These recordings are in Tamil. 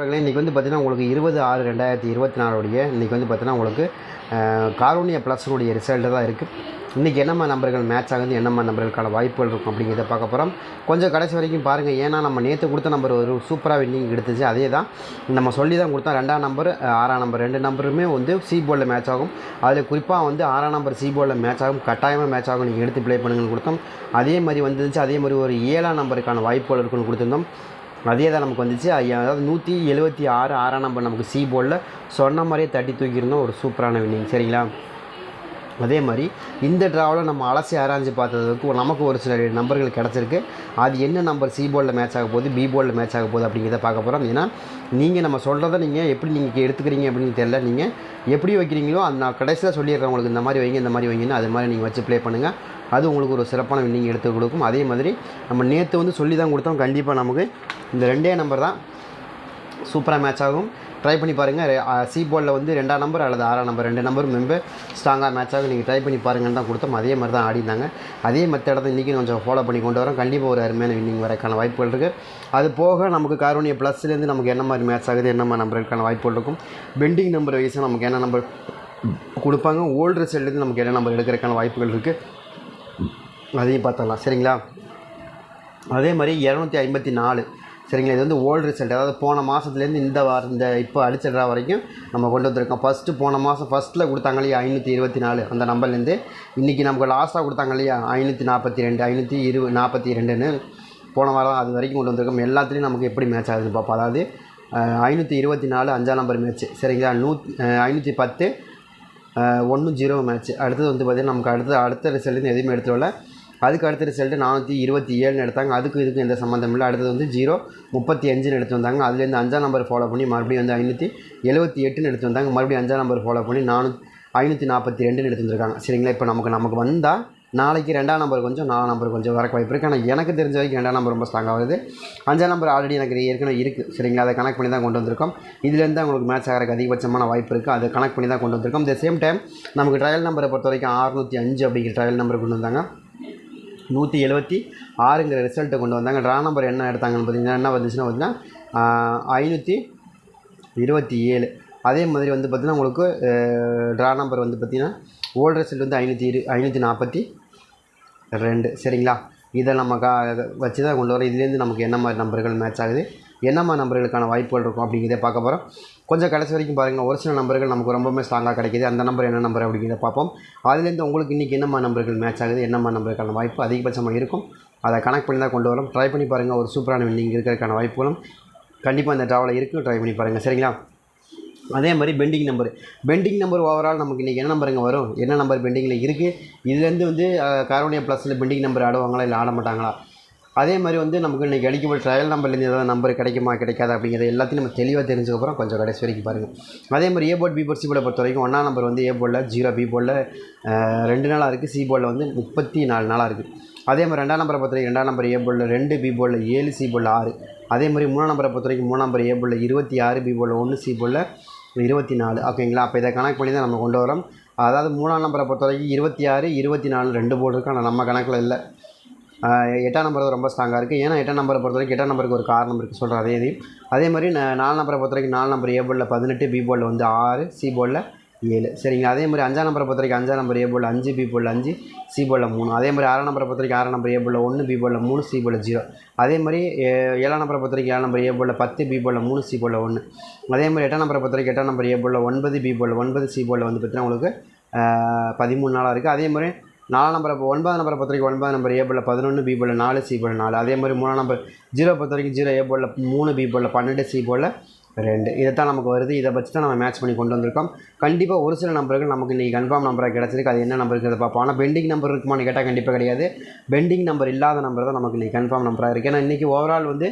இன்றைக்கி வந்து பார்த்தீங்கன்னா உங்களுக்கு இருபது ஆறு ரெண்டாயிரத்தி இருபத்தி நாலுடைய இன்றைக்கி வந்து பார்த்தீங்கன்னா உங்களுக்கு காரோனிய ப்ளஸ்னுடைய ரிசல்ட்டு தான் இருக்குது இன்றைக்கி என்னம்மா நம்பர்கள் மேட்ச் ஆகுது என்னம்மா நம்பர்களுக்கான வாய்ப்புகள் இருக்கும் அப்படிங்கிறத பார்க்க போகிறோம் கொஞ்சம் கடைசி வரைக்கும் பாருங்கள் ஏன்னா நம்ம நேற்று கொடுத்த நம்பர் ஒரு சூப்பராக வின்னிங் எடுத்துச்சு. அதே தான் நம்ம சொல்லி தான் கொடுத்தோம். ரெண்டாம் நம்பர் ஆறாம் நம்பர் ரெண்டு நம்பருமே வந்து சி போர்டில் மேட்ச் ஆகும். அதில் குறிப்பாக வந்து ஆறாம் நம்பர் சி போர்டில் மேட்ச் ஆகும். கட்டாயமாக மேட்ச் ஆகும். நீங்கள் எடுத்து ப்ளே பண்ணுங்கன்னு கொடுத்தோம். அதே மாதிரி வந்துச்சு அதே மாதிரி ஒரு ஏழாம் நம்பருக்கான வாய்ப்புகள் இருக்குன்னு கொடுத்துருந்தோம். அதே தான் நமக்கு வந்துச்சு. அதாவது நூற்றி எழுபத்தி ஆறு ஆறாம் நம்பர் நமக்கு சி போர்டில் சொன்ன மாதிரியே தட்டி தூக்கியிருந்தோம் ஒரு சூப்பரான வின்னிங் சரிங்களா? அதே மாதிரி இந்த ட்ராவில் நம்ம அலசி ஆராய்ஞ்சு பார்த்ததுக்கு நமக்கு ஒரு சில நம்பர்கள் கிடச்சிருக்கு. அது என்ன நம்பர் சி போர்டில் மேட்ச் ஆக போகுது பி போர்டில் மேட்ச் ஆக போகுது அப்படிங்கிறத பார்க்க போகிறோம் ஏன்னா நீங்கள் நம்ம சொல்கிறத நீங்கள் எப்படி நீங்கள் எடுத்துக்கிறீங்க அப்படின்னு தெரியல. நீங்கள் எப்படி வைக்கிறீங்களோ அது நான் கடைசியில் சொல்லிடுறேன் உங்களுக்கு இந்த மாதிரி வைங்க இந்த மாதிரி வைங்கன்னு அது மாதிரி நீங்கள் வச்சு ப்ளே பண்ணுங்கள் அது உங்களுக்கு ஒரு சிறப்பான வின்னிங் எடுத்து கொடுக்கும். அதே மாதிரி நம்ம நேற்று வந்து சொல்லி தான் கொடுத்தோம். கண்டிப்பாக நமக்கு இந்த ரெண்டே நம்பர் தான். சூப்பராக மேட்ச் ஆகும். ட்ரை பண்ணி பாருங்கள் சி போர்டில் வந்து ரெண்டாம் நம்பர் அல்லது ஆறாம் நம்பர் ரெண்டு நம்பரும் மெம்பர் ஸ்ட்ராங்காக மேட்ச் ஆகும். நீங்கள் ட்ரை பண்ணி பாருங்கன்னு தான் கொடுத்தோம். அதே மாதிரி தான் ஆடினாங்க அதே மெத்தடை இன்றைக்கி கொஞ்சம் ஃபாலோ பண்ணி கொண்டு வரோம். கண்டிப்பாக ஒரு அருமையான வின்னிங் வரக்கான வாய்ப்புகள் இருக்குது அது போக நமக்கு காரோனிய ப்ளஸ்லேருந்து நமக்கு என்ன மாதிரி மேட்ச் ஆகுது என்ன மாதிரி நம்பருக்கான வாய்ப்புகள் இருக்கும் பெண்டிங் நம்பர் வைஸாக நமக்கு என்ன நம்பர் கொடுப்பாங்க ஓல்டு ரிசல்ட்லேருந்து நமக்கு என்ன நம்பர் எடுக்கிறதுக்கான வாய்ப்புகள் இருக்குது அதையும் பார்த்துடலாம். சரிங்களா? அதே மாதிரி இரநூத்தி ஐம்பத்தி நாலு. சரிங்களா? இது வந்து ஓல்டு ரிசல்ட் அதாவது போன மாதத்துலேருந்து இந்த வாரம் இந்த இப்போ அடிச்சிடுற வரைக்கும் நம்ம கொண்டு வந்திருக்கோம். ஃபஸ்ட்டு போன மாதம் ஃபஸ்ட்டில் கொடுத்தாங்க இல்லையா? ஐநூற்றி இருபத்தி நாலு அந்த நம்பர்லேருந்து இன்றைக்கி நமக்கு லாஸ்ட்டாக கொடுத்தாங்க இல்லையா? ஐநூற்றி நாற்பத்தி ரெண்டு ஐநூற்றி இரு நாற்பத்தி ரெண்டுன்னு போன வாரம் அது வரைக்கும் கொண்டு வந்திருக்கோம். எல்லாத்துலேயும் நமக்கு எப்படி மேட்ச் ஆகுதுன்னு பார்ப்போம். அதாவது ஐநூற்றி இருபத்தி நாலு அஞ்சாம் நம்பர் மேட்ச் சரிங்களா? நூ ஐநூற்றி பத்து ஒன்று ஜீரோ மேட்ச் அடுத்தது வந்து பார்த்திங்கன்னா நமக்கு அடுத்த அடுத்த ரிசல்ட்லேருந்து எதுவுமே எடுத்துடல. அதுக்கு அடுத்த ரிசல்ட்டு நானூற்றி இருபத்தி ஏழுன்னு எடுத்தாங்க. அதுக்கு இதுக்கு எந்த சம்மந்தம் இல்லை. அடுத்தது வந்து ஜீரோ முப்பத்தி அஞ்சுன்னு எடுத்து வந்தாங்க. அதுலேருந்து அஞ்சாம் நம்பர் ஃபாலோ பண்ணி மறுபடியும் வந்து ஐநூற்றி எழுபத்தி எட்டுன்னு எடுத்து வந்தாங்க. மறுபடியும் அஞ்சாம் நம்பர் ஃபாலோ பண்ணி நானூ ஐநூற்றி நாற்பத்தி ரெண்டுன்னு எடுத்து வந்திருக்காங்க. சரிங்களா? இப்போ நமக்கு நமக்கு வந்தால் நாளைக்கு ரெண்டாம் நம்பர் கொஞ்சம் நாலாம் நம்பர் கொஞ்சம் வரக்கு வாய்ப்பு இருக்குது ஆனால் எனக்கு தெரிஞ்ச வரைக்கும் ரெண்டாம் நம்பர் ரொம்ப ஸ்ட்ராங்காக வருது. அஞ்சாம் நம்பர் ஆல்ரெடி எனக்கு ஏற்கனவே இருக்குது சரிங்களா? அதை கனெக்ட் பண்ணி தான் கொண்டு வந்திருக்கோம். இதுலேருந்து தான் உங்களுக்கு மேட்ச் ஆகிறதுக்கு அதிகபட்சமான வாய்ப்பு இருக்குது அதை கனெக்ட் பண்ணி தான் கொண்டு வந்திருக்கோம். இந்த சேம் டைம் நமக்கு ட்ரையல் நம்பரை பொறுத்த வரைக்கும் அறுநூற்றி அஞ்சு அப்படிங்கிற ட்ரையல் நம்பர் கொண்டு வந்தாங்க. நூற்றி எழுபத்தி ஆறுங்கிற ரிசல்ட்டை கொண்டு வந்தாங்க. ட்ரா நம்பர் என்ன எடுத்தாங்கன்னு பார்த்தீங்கன்னா என்ன வந்துச்சுன்னா பார்த்தீங்கன்னா ஐநூற்றி இருபத்தி ஏழு. அதே மாதிரி வந்து பார்த்திங்கன்னா உங்களுக்கு ட்ரா நம்பர் வந்து பார்த்திங்கன்னா ஓல்டு ரிசல்ட் வந்து ஐநூற்றி இரு ஐநூற்றி நாற்பத்தி ரெண்டு. சரிங்களா? இதை நம்ம கா வச்சு தான் கொண்டு வரோம். இதுலேருந்து நமக்கு என்ன மாதிரி நம்பர்கள் மேட்ச் ஆகுது? என்னம்மா நம்பர்களுக்கான வாய்ப்புகள் இருக்கும் அப்படிங்கிறத பார்க்க போகிறோம் கொஞ்சம் கடைசி வரைக்கும் பாருங்கள் ஒரு சில நம்பர்கள் நமக்கு ரொம்பவுமே ஸ்ட்ராங்காக கிடைக்கிது. அந்த நம்பர் என்ன நம்பர் அப்படிங்கிறத பார்ப்போம். அதுலேருந்து உங்களுக்கு இன்றைக்கி என்னம்மா நம்பர்கள் மேட்ச் ஆகுது? என்னம்மா நம்பருக்கான வாய்ப்பு அதிகபட்சமாக இருக்கும்? அதை கனெக்ட் பண்ணி தான் கொண்டு வரோம். ட்ரை பண்ணி பாருங்கள் ஒரு சூப்பரான வின்னிங் இருக்கிறதுக்கான வாய்ப்புகளும் கண்டிப்பாக அந்த ட்ராவலில் இருக்குது ட்ரை பண்ணி பாருங்கள் சரிங்களா? அதே மாதிரி pending number pending number overall நமக்கு இன்றைக்கி என்ன நம்பருங்க வரும்? என்ன நம்பர் பெண்டிங்கில் இருக்குது இதுலேருந்து வந்து காரோனியா ப்ளஸில் பெண்டிங் நம்பர் ஆடுவாங்களா? இல்லை ஆட மாட்டாங்களா அதே மாதிரி வந்து நமக்கு இன்றைக்கி எலிஜிபிள் ட்ரையல் நம்பர்லேருந்து ஏதாவது நம்பர் கிடைக்குமா கிடைக்காது அப்படிங்கிறது எல்லாத்தையும் நம்ம தெளிவாக தெரிஞ்சுக்கப்புறம் கொஞ்சம் கடைசி வரைக்கும் பாருங்கள் அதே மாதிரி A board B board C போர்டை பொறுத்த வரைக்கும் ஒன்றாம் நம்பர் வந்து ஏ போர்டில் ஜீரோ பி போர்டில் ரெண்டு நாளாக இருக்குது சி போர்டில் வந்து முப்பத்தி நாலு நாளாக இருக்குது அதே மாதிரி ரெண்டாம் நம்பரை பொறுத்த வரைக்கும் ரெண்டாம் நம்பர் ஏ போர்டில் ரெண்டு பி போர்டில் ஏழு சி போர்டில் ஆறு. அதே மாதிரி மூணாம் நம்பரை பொறுத்த வரைக்கும் மூணாம் நம்பர் ஏ போர்டில் இருபத்தி ஆறு பி போர்டில் ஒன்று சி போர்டில் இருபத்தி நாலு ஓகேங்களா? அப்போ இதை கணக்கு பண்ணி தான் நம்ம கொண்டு வரோம். அதாவது மூணாம் நம்பரை பொறுத்த வரைக்கும் இருபத்தி ஆறு இருபத்தி நாலு ரெண்டு போர்டு இருக்கும் ஆனால் நம்ம கணக்கில் இல்லை. எட்டாம் நம்பர் ரொம்ப ஸ்ட்ராங்காக இருக்குது ஏன்னா எட்டாம் நம்பரை பொறுத்த வரைக்கும் எட்டாம் நம்பருக்கு ஒரு காரணம் இருக்குது சொல்கிறேன் அதே இதையும் அதே மாதிரி நாலு நம்பரை பொறுத்த வரைக்கும் நாலு நம்பர் ஏ போர்டில் பதினெட்டு பி போர்டில் வந்து ஆறு சி போர்டில் ஏழு சரிங்க அதே மாதிரி அஞ்சாம் நம்பரை பொறுத்த வரைக்கும் அஞ்சாம் நம்பர் ஏ போர்டில் அஞ்சு பி போர்டில் அஞ்சு சி போர்டில் மூணு அதே மாதிரி ஆறாம் நம்பரை பொறுத்த வரைக்கும் ஆறாம் நம்பர் ஏ போர்டில் ஒன்று பி போர்டில் மூணு சி போர்டில் ஜீரோ அதே மாதிரி ஏழாம் நம்பரை பொறுத்த வரைக்கும் ஏழாம் நம்பர் ஏ போர்டில் பத்து பி போர்டில் மூணு சி போர்டில் ஒன்று அதே மாதிரி எட்டாம் நம்பரை பொறுத்த வரைக்கும் எட்டாம் நம்பர் ஏ போர்டில் ஒன்பது பி போர்டில் ஒன்பது சி போர்டில் வந்து பார்த்தீங்கன்னா உங்களுக்கு பதிமூணு நாளாக இருக்குது அதே மாதிரி நாலாம் நம்பரை இப்போ ஒன்பதாம் நம்பரை பொறுத்த வரைக்கும் ஒன்பதாம் நம்பர் ஏ போர்டில் பதினொன்று பி போர்டில் நாலு சி போர்டில் நாலு. அதே மாதிரி மூணாம் நம்பர் ஜீரோ பொறுத்த வரைக்கும் ஜீரோ ஏ போர்டில் மூணு பி போர்டில் பன்னெண்டு சி போல் ரெண்டு. இதை தான் நமக்கு வருது. இதை வச்சு தான் நம்ம மேட்ச் பண்ணி கொண்டு வந்திருக்கோம். கண்டிப்பாக ஒரு சில நம்பர்கள் நமக்கு இன்றைக்கி கன்ஃபார்ம் நம்பராக கிடச்சிருக்கு அது என்ன நம்பருங்கிறத பார்ப்போம். ஆனால் பெண்டிங் நம்பர் இருக்குமான்னு கேட்டால் கண்டிப்பாக கிடையாது. பெண்டிங் நம்பர் இல்லாத நம்பர் தான் நமக்கு இன்றைக்கி கன்ஃபார்ம் நம்பராக இருக்குது ஏன்னா இன்றைக்கி ஓவரால் வந்து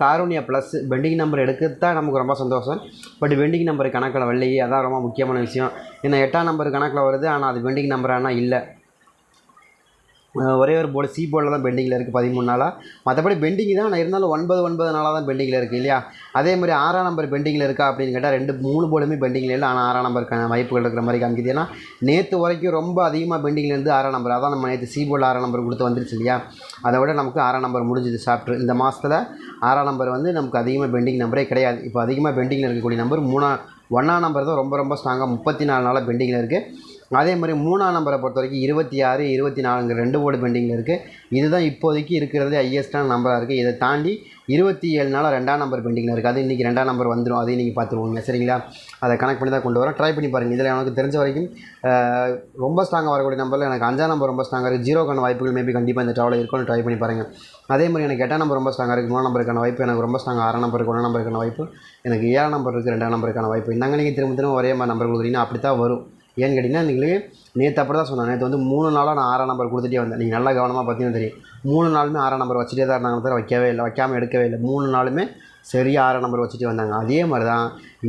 காரோனியா ப்ளஸ் பெண்டிங் நம்பர் எடுக்கிறது தான் நமக்கு ரொம்ப சந்தோஷம். பட் பெண்டிங் நம்பர் கணக்கில் வரலையே. அதான் ரொம்ப முக்கியமான விஷயம். ஏன்னா எட்டாம் நம்பர் கணக்கில் வருது. ஆனால் அது பெண்டிங் நம்பர் ஆனால் இல்லை. ஒரே ஒரு போர்டு சி போர்டில் தான் பெண்டிங்கில் இருக்குது பதிமூணு நாளாக மற்றபடி பெண்டிங் தான் ஆனால் இருந்தாலும் ஒன்பது ஒன்பது நாளாக தான் பெண்டிங்கில் இருக்குது இல்லையா? அதே மாதிரி ஆறாம் நம்பர் பெண்டிங்கில் இருக்கா அப்படின்னு கேட்டால் ரெண்டு மூணு போர்டுமே பெண்டிங்கில் இல்லை ஆனால் ஆறாம் நம்பர் வாய்ப்புகள் இருக்கிற மாதிரி காமிக்குது. ஏன்னா நேற்று வரைக்கும் ரொம்ப அதிகமாக பெண்டிங்கில் இருந்து ஆறாம் நம்பர் அதான் நம்ம நேற்று சி போர்டில் ஆறாம் நம்பர் கொடுத்து வந்துருச்சு இல்லையா? அதை விட நமக்கு ஆறாம் நம்பர் முடிஞ்சுது சாப்டர். இந்த மாதத்தில் ஆறாம் நம்பர் வந்து நமக்கு அதிகமாக பெண்டிங் நம்பரே கிடையாது. இப்போ அதிகமாக பெண்டிங்கில் இருக்கக்கூடிய நம்பர் மூணா ஒன்றாம் நம்பர் தான் ரொம்ப ரொம்ப ஸ்ட்ராங்காக முப்பத்தி நாலு நாளாக பெண்டிங்கில் இருக்குது அதே மாதிரி மூணாம் நம்பரை பொறுத்த வரைக்கும் இருபத்தி ஆறு இருபத்தி நாலுங்க ரெண்டு போர்டு பெண்டிங்கில் இருக்குது இதுதான் இப்போதைக்கு இருக்கிறது ஹையஸ்ட்டான நம்பராக இருக்குது இதை தாண்டி இருபத்தி ஏழு நாளாக ரெண்டாம் நம்பர் பெண்டிங்கில் இருக்குது அது இன்றைக்கி ரெண்டாம் நம்பர் வந்துடும் அதையும் நீங்கள் பார்த்துருவோங்க. சரிங்களா? அதை கனெக்ட் பண்ணி தான் கொண்டு வரோம். ட்ரை பண்ணி பாருங்கள் இதில் எனக்கு தெரிஞ்ச வரைக்கும் ரொம்ப ஸ்ட்ராங்காக வரக்கூடிய நம்பரில் எனக்கு அஞ்சாம் நம்பர் ரொம்ப ஸ்ட்ராங்காக இருக்குது ஜீரோக்கான வாய்ப்புகள் மேபி கண்டிப்பாக இந்த ட்ராவலில் இருக்கும்னு ட்ரை பண்ணி பாருங்கள் அதே மாதிரி எனக்கு எட்டாம் நம்பர் ரொம்ப ஸ்ட்ராங்காக இருக்குது மூணு நம்பருக்கான வாய்ப்பு எனக்கு ரொம்ப ஸ்ட்ராங் ஆறாம் நம்பருக்கு ஒன்றாம் நம்பருக்கான வாய்ப்பு. எனக்கு ஏழாம் நம்பர் இருக்குது ரெண்டாம் நம்பருக்கான வாய்ப்பு. இந்தாங்க நீங்கள் திரும்ப திரும்ப ஒரே மாதிரி நம்பர் கொடுக்குறீங்கன்னா அப்படி தான் வரும். ஏன்னு கேட்டிங்கன்னா நீங்களே நேற்று அப்படி தான் சொன்னேன் நேற்று வந்து மூணு நாளாக நான் ஆறாம் நம்பர் கொடுத்துட்டே வந்தேன். நீங்கள் நல்லா கவனமாக பார்த்தீங்கன்னா தெரியும். மூணு நாளுமே ஆறாம் நம்பர் வச்சுட்டே தான் இருந்தாங்க தவிர வைக்கவே இல்லை வைக்காமல் எடுக்கவே இல்லை. மூணு நாளுமே சரியாக ஆறாம் நம்பர் வச்சுட்டு வந்தாங்க. அதே மாதிரி தான்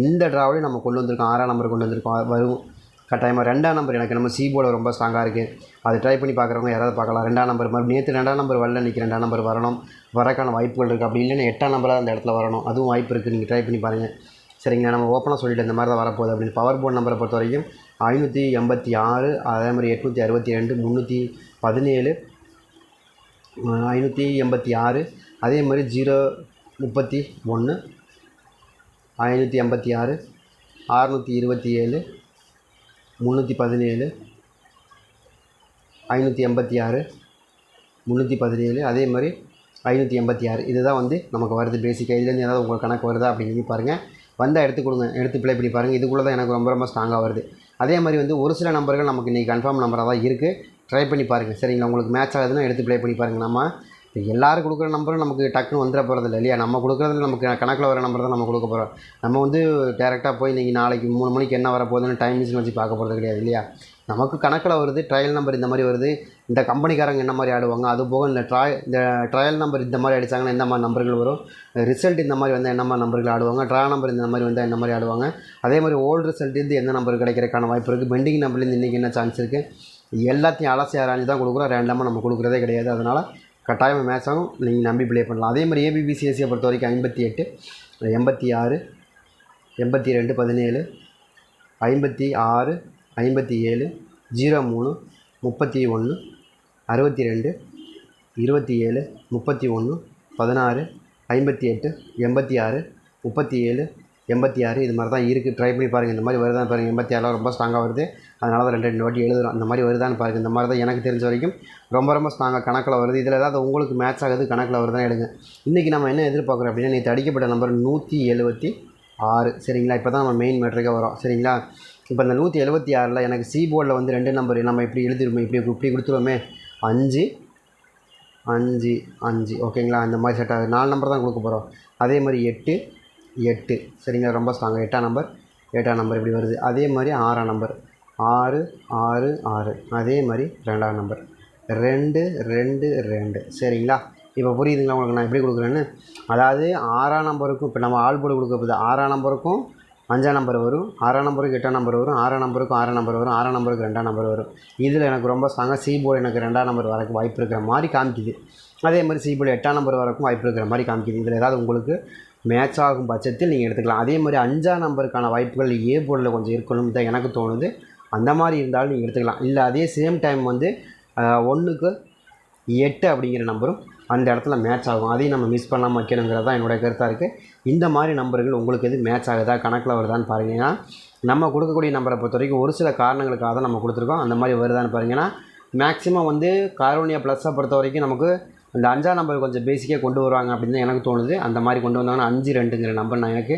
இந்த ட்ராவலையும் நம்ம கொண்டு வந்திருக்கோம். ஆறாம் நம்பர் கொண்டு வந்திருக்கோம். வரும். கட்டாயமாக ரெண்டாம் நம்பர் எனக்கு நம்ம சி ரொம்ப ஸ்ட்ராங்காக இருக்குது அது ட்ரை பண்ணி பார்க்குறவங்க யாராவது பார்க்கலாம். ரெண்டாம் நம்பர் மாதிரி நேற்று ரெண்டாம் நம்பர் வரல இன்றைக்கி ரெண்டாம் நம்பர் வரணும். வரக்கான வாய்ப்புகள் இருக்குது அப்படி இல்லைன்னா எட்டாம் நம்பராக அந்த இடத்துல வரணும். அதுவும் வாய்ப்பு இருக்குது நீங்கள் ட்ரை பண்ணி பாருங்கள் சரிங்க நம்ம ஓப்பனாக சொல்லிட்டு இந்த மாதிரி தான் வரப்போகுது அப்படின்னு. பவர் போர்டு நம்பரை பொறுத்த வரைக்கும் ஐநூற்றி எண்பத்தி ஆறு அதே மாதிரி எட்நூற்றி அறுபத்தி ரெண்டு முந்நூற்றி பதினேழு ஐநூற்றி எண்பத்தி ஆறு அதே மாதிரி ஜீரோ முப்பத்தி ஒன்று ஐநூற்றி எண்பத்தி ஆறு அறுநூற்றி இருபத்தி ஏழு முந்நூற்றி பதினேழு ஐநூற்றி எண்பத்தி ஆறு முந்நூற்றி பதினேழு அதே மாதிரி ஐநூற்றி எண்பத்தி ஆறு. இதுதான் வந்து நமக்கு வருது பேசிக்காக இதுலேருந்து ஏதாவது உங்களுக்கு கணக்கு வருதா அப்படின்னு பாருங்கள் வந்தால் எடுத்து கொடுங்க. எடுத்து பிள்ளை பண்ணி பாருங்கள் இதுக்குள்ளே தான் எனக்கு ரொம்ப ரொம்ப ஸ்ட்ராங்காக வருது. அதே மாதிரி வந்து ஒரு சில நம்பர்கள் நமக்கு இன்றைக்கி கன்ஃபார்ம் நம்பராக தான் இருக்குது ட்ரை பண்ணி பாருங்கள் சரிங்களா? உங்களுக்கு மேட்ச் ஆகுதுன்னா எடுத்து ப்ளே பண்ணி பாருங்கள் நம்ம. இப்போ எல்லோரும் கொடுக்குற நம்பரும் நமக்கு டக்குன்னு வந்துட போகிறது இல்லையா? நம்ம கொடுக்குறதுல நமக்கு கணக்கில் வர நம்பர் தான் நம்ம கொடுக்க போகிறோம் நம்ம வந்து டேரெக்டாக போய் இன்றைக்கி நாளைக்கு மூணு மணிக்கு என்ன வர போகுதுன்னு டைம் மிஷின் வச்சு பார்க்க போகிறது கிடையாது இல்லையா? நமக்கு கணக்கில் வருது ட்ரையல் நம்பர் இந்த மாதிரி வருது இந்த கம்பெனிக்காரங்க என்ன மாதிரி ஆடுவாங்க அது போக இந்த ட்ராய் இந்த ட்ரையல் நம்பர் இந்த மாதிரி அடித்தாங்கன்னா என்ன மாதிரி நம்பர்கள் வரும் ரிசல்ட் இந்த மாதிரி வந்தால் என்ன மாதிரி நம்பர்கள் ஆடுவாங்க ட்ரா நம்பர் இந்த மாதிரி வந்தால் என்ன மாதிரி ஆடுவாங்க அதே மாதிரி ஓல்டு ரிசல்ட்லேருந்து எந்த நம்பர் கிடைக்கிறதுக்கான வாய்ப்பு இருக்குது பெண்டிங் நம்பர்லேருந்து இன்றைக்கி என்ன சான்ஸ் இருக்குது எல்லாத்தையும் அலசி ஆராய்ஞ்சு தான் கொடுக்குறோம் ரேண்டமாக நம்ம கொடுக்குறதே கிடையாது அதனால் கட்டாயமாக மேட்ச் ஆகும் நீங்கள் நம்பி ப்ளே பண்ணலாம். அதே மாதிரி ஏபிபிசிஎஸ்சியை பொறுத்த வரைக்கும் ஐம்பத்தி எட்டு எண்பத்தி ஆறு எண்பத்தி ரெண்டு பதினேழு ஐம்பத்தி ஆறு ஐம்பத்தி ஏழு ஜீரோ மூணு முப்பத்தி ஒன்று அறுபத்தி ரெண்டு இருபத்தி ஏழு முப்பத்தி ஒன்று பதினாறு ஐம்பத்தி எட்டு எண்பத்தி ஆறு முப்பத்தி ஏழு எண்பத்தி ஆறு இது மாதிரி தான் இருக்குது ட்ரை பண்ணி பாருங்கள் இந்த மாதிரி வருதான்னு பாருங்கள் எண்பத்தி ஆறுலாம் ரொம்ப ஸ்ட்ராங்காக வருது. அதனால தான் ரெண்டு ரெண்டு வாட்டி எழுதுகிறோம் அந்த மாதிரி வருதான்னு பாருங்கள் இந்த மாதிரி தான் எனக்கு தெரிஞ்ச வரைக்கும் ரொம்ப ரொம்ப ஸ்ட்ராங்காக கணக்கில் வருது. இதில் ஏதாவது உங்களுக்கு மேட்ச் ஆகுது கணக்கில் வருதான் எடுங்க. இன்றைக்கி நம்ம என்ன எதிர்பார்க்குறோம் அப்படின்னா நேற்று அடிக்கப்பட்ட நம்பர் நூற்றி எழுபத்தி ஆறு. சரிங்களா? இப்போ தான் நம்ம மெயின் மெட்ரிக்காக வரோம் சரிங்களா? இப்போ இந்த நூற்றி எழுபத்தி ஆறில் எனக்கு சி போர்டில் வந்து ரெண்டு நம்பர் நம்ம இப்படி எழுதிருமே இப்படி இப்படி கொடுத்துருவோமே. அஞ்சு அஞ்சு அஞ்சு. ஓகேங்களா? இந்த மாதிரி செட் ஆகுது. நாலு நம்பர் தான் கொடுக்க போகிறோம் அதே மாதிரி எட்டு எட்டு. சரிங்களா? ரொம்ப ஸ்ட்ராங்காக எட்டாம் நம்பர் எட்டாம் நம்பர் இப்படி வருது. அதே மாதிரி ஆறாம் நம்பர் ஆறு ஆறு ஆறு. அதே மாதிரி ரெண்டாம் நம்பர் ரெண்டு ரெண்டு ரெண்டு. சரிங்களா? இப்போ புரியுதுங்களா உங்களுக்கு நான் எப்படி கொடுக்குறேன்னு? அதாவது ஆறாம் நம்பருக்கும் இப்போ நம்ம ஆள் போர்டு கொடுக்க போகுது. ஆறாம் நம்பருக்கும் அஞ்சாம் நம்பர் வரும் ஆறாம் நம்பருக்கு எட்டாம் நம்பர் வரும் ஆறாம் நம்பருக்கும் ஆறாம் நம்பர் வரும் ஆறாம் நம்பருக்கு ரெண்டாம் நம்பர் வரும். இதில் எனக்கு ரொம்ப ஸ்ட்ராங்காக சி போர்டு எனக்கு ரெண்டாம் நம்பர் வரக்கு வாய்ப்பு இருக்கிற மாதிரி காமிக்குது. அதே மாதிரி சி போர்டு எட்டாம் நம்பர் வரக்கும் வாய்ப்பு இருக்கிற மாதிரி காமிக்குது. இதில் ஏதாவது உங்களுக்கு மேட்ச் ஆகும் பட்சத்தில் நீங்கள் எடுத்துக்கலாம். அதே மாதிரி அஞ்சாம் நம்பருக்கான வாய்ப்புகள் ஏ போர்டில் கொஞ்சம் இருக்கணும்னு தான் எனக்கு தோணுது. அந்த மாதிரி இருந்தாலும் நீங்கள் எடுத்துக்கலாம். இல்லை அதே சேம் டைம் வந்து ஒன்றுக்கு எட்டு அப்படிங்கிற நம்பரும் அந்த இடத்துல மேட்ச் ஆகும். அதையும் நம்ம மிஸ் பண்ணாமல் வைக்கணுங்கிறது தான் என்னுடைய கருத்தாக இருக்குது இந்த மாதிரி நம்பர்கள் உங்களுக்கு எது மேட்ச் ஆகுதா? கணக்கில் வருதான்னு பாருங்கன்னா நம்ம கொடுக்கக்கூடிய நம்பரை பொறுத்த வரைக்கும் ஒரு சில காரணங்களுக்காக தான் நம்ம கொடுத்துருக்கோம். அந்த மாதிரி வருதான்னு பாருங்கன்னா மேக்ஸிமம் வந்து காரோனியா ப்ளஸ்ஸை பொறுத்த வரைக்கும் நமக்கு இந்த அஞ்சாம் நம்பர் கொஞ்சம் பேசிக்காக கொண்டு வருவாங்க அப்படின்னு தான் எனக்கு தோணுது. அந்த மாதிரி கொண்டு வந்தாங்கன்னா அஞ்சு ரெண்டுங்கிற நம்பர் நான் எனக்கு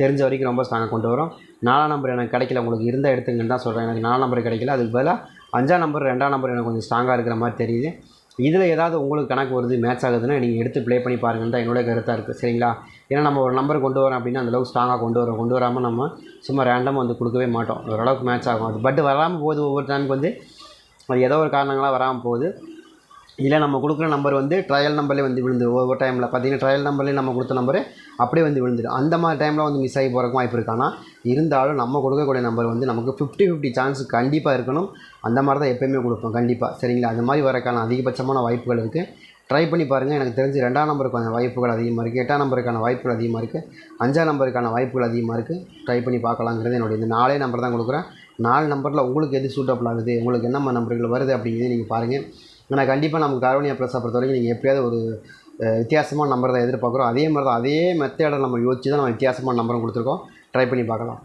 தெரிஞ்ச வரைக்கும் ரொம்ப ஸ்ட்ராங்காக கொண்டு வரோம். நாலாம் நம்பர் எனக்கு கிடைக்கல. உங்களுக்கு இருந்த எடுத்துங்கன்னு தான் சொல்கிறேன் எனக்கு நாலாம் நம்பர் கிடைக்கல. அதுக்கு பதிலாக அஞ்சாம் நம்பர் ரெண்டாம் நம்பர் எனக்கு கொஞ்சம் ஸ்ட்ராங்காக இருக்கிற மாதிரி தெரியுது. இதில் ஏதாவது உங்களுக்கு கணக்கு வருது மேட்ச் ஆகுதுன்னா நீங்கள் எடுத்து ப்ளே பண்ணி பாருங்கன்னு தான் என்னோட கருத்தாக இருக்குது சரிங்களா? ஏன்னா நம்ம ஒரு நம்பர் கொண்டு வரோம் அப்படின்னா அந்தளவுக்கு ஸ்ட்ராங்காக கொண்டு வரோம். கொண்டு வராமல் நம்ம சும்மா ரேண்டமாக வந்து கொடுக்கவே மாட்டோம். ஓரளவுக்கு மேட்ச் ஆகும் அது பட் வராமல் போகுது ஒவ்வொரு டைமுக்கு வந்து அது ஏதோ ஒரு காரணங்களாக வராமல் போகுது. இல்லை நம்ம கொடுக்குற நம்பர் வந்து ட்ரையல் நம்பர்லேயே வந்து விழுந்துடும் ஒவ்வொரு டைமில் பார்த்தீங்கன்னா ட்ரையல் நம்பர்லேயே நம்ம கொடுத்த நம்பரு அப்படியே வந்து விழுந்துடும். அந்த மாதிரி டைமில் வந்து மிஸ் ஆகி போகிறக்கும் வாய்ப்பு இருக்கு. ஆனால் இருந்தாலும் நம்ம கொடுக்கக்கூடிய நம்பர் வந்து நமக்கு ஃபிஃப்டி ஃபிஃப்டி சான்ஸ் கண்டிப்பாக இருக்கணும். அந்த மாதிரி தான் எப்போயுமே கொடுப்போம் கண்டிப்பாக சரிங்களா? அந்த மாதிரி வரக்கான அதிகபட்சமான வாய்ப்புகள் இருக்குது ட்ரை பண்ணி பாருங்கள் எனக்கு தெரிஞ்சு ரெண்டாம் நம்பருக்கான வாய்ப்புகள் அதிகமாக இருக்குது எட்டாம் நம்பருக்கான வாய்ப்புகள் அதிகமாக இருக்குது அஞ்சாம் நம்பருக்கான வாய்ப்புகள் அதிகமாக இருக்குது ட்ரை பண்ணி பார்க்கலாங்கிறது என்னுடைய இந்த நாலே நம்பர் தான் கொடுக்குறேன். நாலு நம்பரில் உங்களுக்கு எது சூட்டபிள் ஆகுது உங்களுக்கு என்ன நம்பர்கள் வருது அப்படிங்கிறது நீங்கள் பாருங்கள் ஆனால் கண்டிப்பாக நம்ம கார்பனியா ப்ளஸை பொறுத்த வரைக்கும் நீங்கள் எப்படியாவது ஒரு வித்தியாசமான நம்பர் தான் எதிர்பார்க்குறோம். அதே மாதிரி தான் அதே மெத்தேடை நம்ம யோசிச்சு தான் நம்ம வித்தியாசமான நம்பரும் கொடுத்துருக்கோம். ட்ரை பண்ணி பார்க்கலாம்.